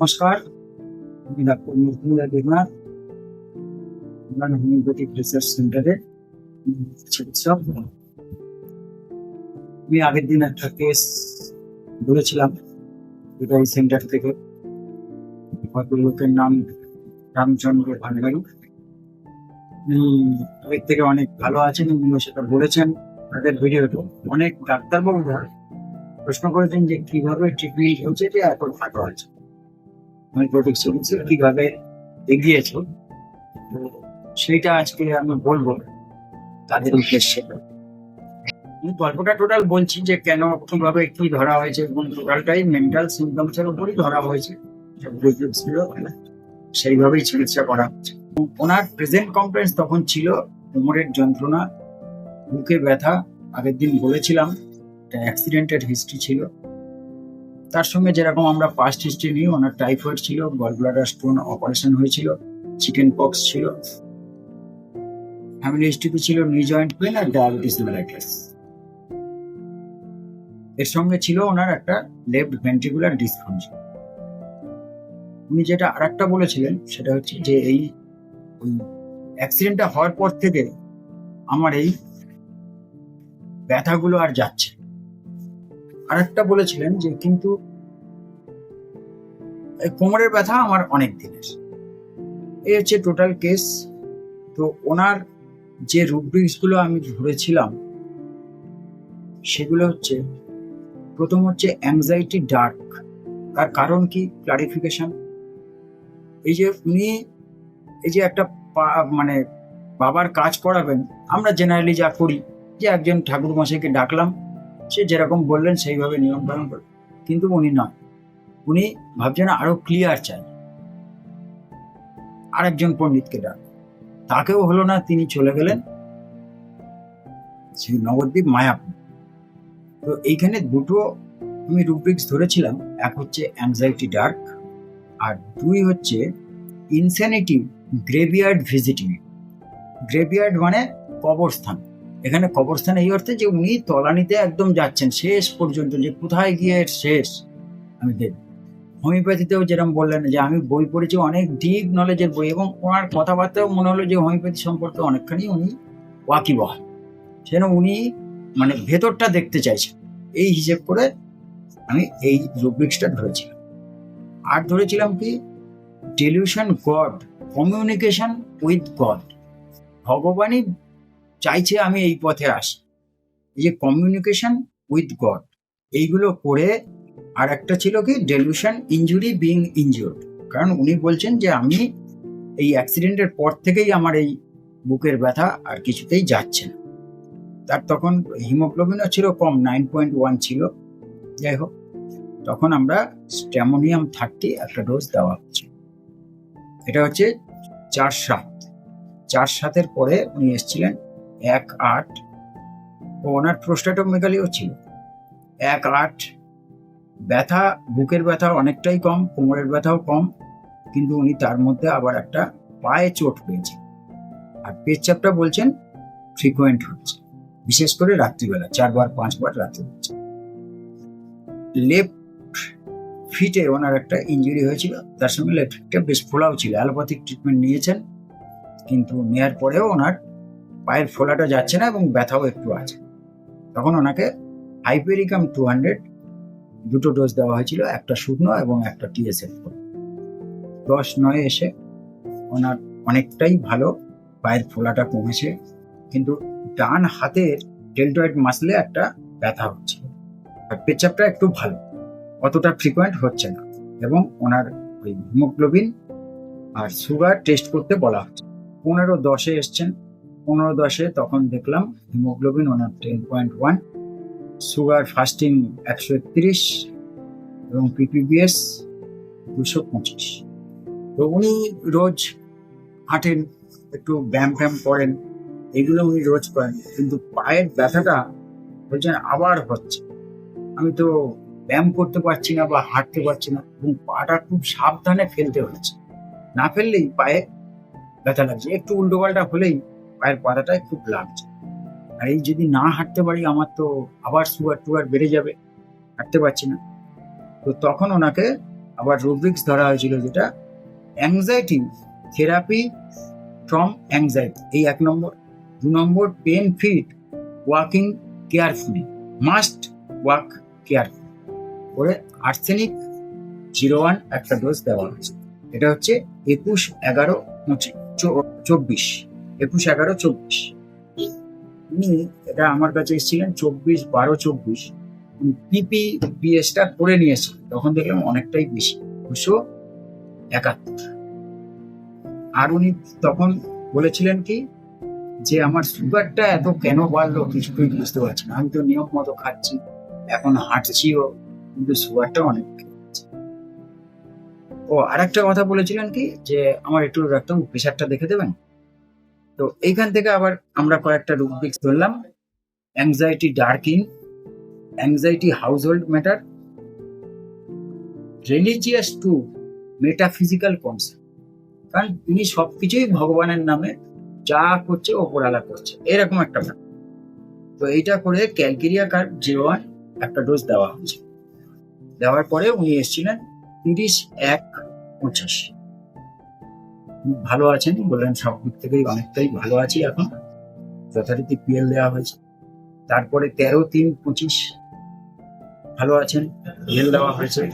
নমস্কার, আমি ডাক্তার মজদুরা দেবনাথ। আমরা হোমিওপ্যাথিক রিসার্চ সেন্টারে চিকিৎসক। আমি আগের দিন একটা কেস বলেছিলাম যেটা এই সেন্টার থেকে ভদ্রলোকের নাম, রামচন্দ্র ভান্ডারী। উনি আগের থেকে অনেক ভালো আছেন, উনিও সেটা বলেছেন। তাদের ভিডিওতে অনেক ডাক্তারবাবুরা প্রশ্ন করেছেন যে কীভাবে ট্রিটমেন্ট হচ্ছে যে এখন ভালো আছে। হোমিওপ্যাথিক চিকিৎসা কীভাবে এগিয়েছে। তো সেইটা আজকে আমি বলব তাদের উদ্দেশ্যে। আমি গল্পটা টোটাল বলছি যে কেন, কীভাবে, কি ধরা হয়েছে এবং টোটালটাই মেন্টাল সিমটমস এর উপরই ধরা হয়েছে। ছিল সেইভাবেই চিকিৎসা করা হচ্ছে। ওনার প্রেজেন্ট কমপ্লেন্স তখন ছিল, কোমরের যন্ত্রণা বুকে ব্যথা, আগের দিন বলেছিলাম, একটা অ্যাক্সিডেন্টের হিস্ট্রি ছিল। তার সঙ্গে যেরকম আমরা পাস্ট হিস্ট্রি নিই ওনার টাইফয়েড ছিল গল ব্লাডার স্টোন অপারেশন হয়েছিল চিকেন পক্স ছিল। ফ্যামিলি হিস্ট্রিতে ছিল নি জয়েন্ট পেন আর ডায়াবেটিস মেলাইটিস এর সঙ্গে ছিল ওনার একটা লেফট ভেন্ট্রিকুলার ডিসফাংশন উনি যেটা আরেকটা বলেছিলেন, সেটা হচ্ছে যে এই অ্যাক্সিডেন্টটা হওয়ার পর থেকে আমার এই ব্যথাগুলো আর যাচ্ছে আর একটা বলেছিলেন যে, কিন্তু কোমরের ব্যথা আমার অনেক দিনের। এই হচ্ছে টোটাল কেস তো ওনার যে রুব্রিক্সগুলো আমি ধরেছিলাম, সেগুলো হচ্ছে, প্রথম হচ্ছে অ্যাংজাইটি ডার্ক তার কারণ কি? ক্লারিফিকেশন এই যে উনি, এই যে একটা মানে বাবার কাজ করাবেন, আমরা জেনারেলি যা করি যে একজন ঠাকুর মশাইকে ডাকলাম, সে যেরকম বললেন সেইভাবে নিয়ম পালন করে কিন্তু উনি নয়। উনি ভাবছেন আরও ক্লিয়ার চাই। আরেকজন পণ্ডিতকে ডাক। তাকেও হলো না, তিনি চলে গেলেন। সেই নবদ্বীপ মায়াপুর। তো এইখানে দুটো আমি রুব্রিক্স ধরেছিলাম। এক হচ্ছে অ্যাংজাইটি ডার্ক আর দুই হচ্ছে ইনসেনিটি গ্রেভিয়ার্ড ভিজিটিং গ্রেভিয়ার্ড মানে কবরস্থান। এখানে কবরস্থান এই অর্থে যে উনি তলানিতে একদম যাচ্ছেন, শেষ পর্যন্ত যে কোথায় গিয়ে শেষ, আমি দেখব হোমিওপ্যাথিতেও যেরকম বললেন যে আমি বই পড়েছি, অনেক ডিপ নলেজের বই এবং ওনার কথাবার্তাও মনে হলো যে হোমিওপ্যাথি সম্পর্কে অনেকখানি উনি ওয়াকিবহাল। সেজন্য উনি মানে ভেতরটা দেখতে চাইছেন। এই হিসেব করে আমি এই রুব্রিক্সটা ধরেছিলাম। আর ধরেছিলাম কি? Delusion God communication with God ভগবানই চাইছে আমি এই পথে আসি। এই যে কমিউনিকেশন উইথ গড এইগুলো করে আর একটা ছিল কি ডেলিউশন ইঞ্জুরি বিং ইনজিওর্ড কারণ উনি বলছেন যে আমি এই অ্যাক্সিডেন্টের পর থেকেই আমার এই বুকের ব্যথা আর কিছুতেই যাচ্ছে না। তার তখন হিমোগ্লোবিনও ছিল কম নাইন পয়েন্ট ওয়ান ছিল। যাই হোক, তখন আমরা স্ট্যামোনিয়াম থার্টি একটা ডোজ দেওয়া হচ্ছে। এটা হচ্ছে চার সাত। চার সাতের পরে উনি এসেছিলেন এক আট, ও ওনার প্রোস্টাটোমিকালিও ছিল। এক আট, ব্যথা, বুকের ব্যথা অনেকটাই কম, কোমরের ব্যথাও কম, কিন্তু উনি তার মধ্যে আবার একটা পায়ে চোট পেয়েছেন। আর পেচ্ছাপটা বলছেন ফ্রিকোয়েন্ট হচ্ছে, বিশেষ করে রাত্রিবেলা, চারবার, পাঁচবার রাত্রি হচ্ছে। লেফট ফিটে ওনার একটা ইঞ্জুরি হয়েছিল, তার সঙ্গে লেফট ফিটটা বেশ ফোলাও ছিল, অ্যালোপ্যাথিক ট্রিটমেন্ট নিয়েছেন, কিন্তু নেয়ার পরেও ওনার পায়ের ফোলাটা যাচ্ছে না এবং ব্যথাও একটু আছে। তখন ওনাকে হাইপেরিকাম টু হান্ড্রেড দুটো ডোজ দেওয়া হয়েছিল, একটা শুকনো এবং একটা টিএসএফ দশ নয় এসে ওনার অনেকটাই ভালো, পায়ের ফোলাটা কমেছে, কিন্তু ডান হাতের ডেল্টয়েড মাসলে একটা ব্যথা হচ্ছে আর পেচাপটা একটু ভালো, অতটা ফ্রিকোয়েন্ট হচ্ছে না এবং ওনার ওই হিমোগ্লোবিন আর সুগার টেস্ট করতে বলা হচ্ছে। পনেরো দশে এসছেন পনেরো দশে তখন দেখলাম হিমোগ্লোবিন ওনার ten point one sugar fasting একশো একত্রিশ এবং পিপিবিএস দুশো পঁচিশ। তো উনি রোজ হাঁটেন, একটু ব্যায়াম ফ্যাম করেন, এগুলো উনি রোজ করেন, কিন্তু পায়ের ব্যথাটা বলছেন আবার হচ্ছে। আমি তো ব্যায়াম করতে পারছি না বা হাঁটতে পারছি না, এবং পাটা খুব সাবধানে ফেলতে হচ্ছে। না ফেললেই পায়ে ব্যথা লাগছে। একটু উল্টো পাল্টা হলেই পায়ের পাতাটায় খুব লাগছে। আর এই যদি না হাঁটতে পারি, আমার তো আবার সুগার টুগার বেড়ে যাবে, হাঁটতে পারছি না। তো তখন ওনাকে আবার রুব্রিক্স ধরা হয়েছিল যেটা অ্যাংজাইটি থেরাপি ফ্রম অ্যাংজাইটি এই এক নম্বর। দু নম্বর pain feet walking carefully must walk carefully করে আর্সেনিক জিরো ওয়ান একটা ডোজ দেওয়া হয়েছে। এটা হচ্ছে একুশ, এগারো চব্বিশ। একুশ, এগারো, চব্বিশ। উনি, এটা আমার কাছে এসেছিলেন চব্বিশ, বারো, চব্বিশ। পিপি পিএসটা করে নিয়েছিলেন তখন দেখলাম অনেকটাই বেশি, দুশো একাত্তর। আর উনি তখন বলেছিলেন কি, যে আমার সুগারটা এত কেন বাড়লো কিছুতেই বুঝতে পারছি না। আমি তো নিয়ম মতো খাচ্ছি, এখন হাঁটছিও, কিন্তু সুগারটা অনেক। ও, আরেকটা কথা বলেছিলেন কি, যে আমার একটু একদম প্রেশারটা দেখে দেবেন? তো এইখান থেকে আবার আমরা কয়েকটা রুব্রিক্স ধরলাম। Anxiety darking anxiety household matter religious to metaphysical concept কারণ তিনি সবকিছুই ভগবানের নামে যা করছে ওপরালা করছে। এরকম একটা ব্যাপার। তো এইটা করে ক্যালকেরিয়া কার্ড জিরো ওয়ান একটা ডোজ দেওয়া হয়েছে। দেওয়ার পরে উনি এসেছিলেন তিরিশ এক পঁচিশ। ভালো আছেন। বললেন সব দিক থেকেই অনেকটাই ভালো আছি এখন। যথারীতি পিএল দেওয়া হয়েছে। তারপরে তেরো তিন পঁচিশ ভালো আছেন, পিএল দেওয়া হয়েছে।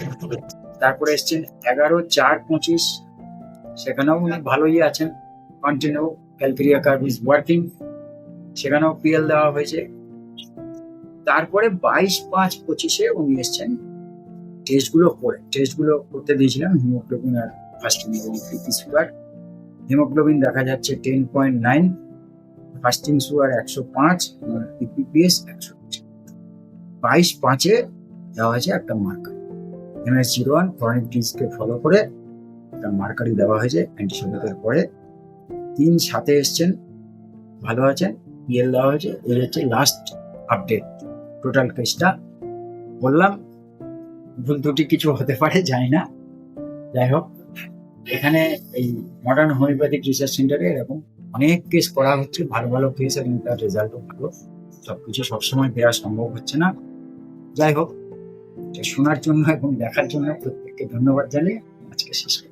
তারপরে এসছেন এগারো চার পঁচিশ। সেখানেও উনি ভালোই আছেন। Continue calcarea carb is working সেখানেও পিএল দেওয়া হয়েছে। তারপরে বাইশ পাঁচ পঁচিশে উনি এসছেন টেস্টগুলো করে। টেস্টগুলো করতে দিয়েছিলাম হিমোগ্লোবিন আর ফার্স্ট সুগার। হিমোগ্লোবিন দেখা যাচ্ছে ten point nine, fasting sugar একশো পাঁচ পিপিপিএস একশো বাইশ পাঁচে দেওয়া হয়েছে একটা marker MS zero one chronic disease follow করে একটা মার্কারি দেওয়া হয়েছে অ্যান্টিসোমেটের পরে। তিন সাথে এসছেন, ভালো আছেন ইয়েল দেওয়া হয়েছে, এই হচ্ছে লাস্ট আপডেট টোটাল কেসটা বললাম, ভুল দুটি কিছু হতে পারে, জানি না। যাই হোক এখানে এই মডার্ন হোমিওপ্যাথিক রিসার্চ সেন্টারে এরকম অনেক কেস করা হচ্ছে, ভালো ভালো কেস এবং তার রেজাল্টও ভালো সবকিছু সবসময় দেওয়া সম্ভব হচ্ছে না যাই হোক শোনার জন্য এবং দেখার জন্য প্রত্যেককে ধন্যবাদ জানিয়ে আজকে শেষ।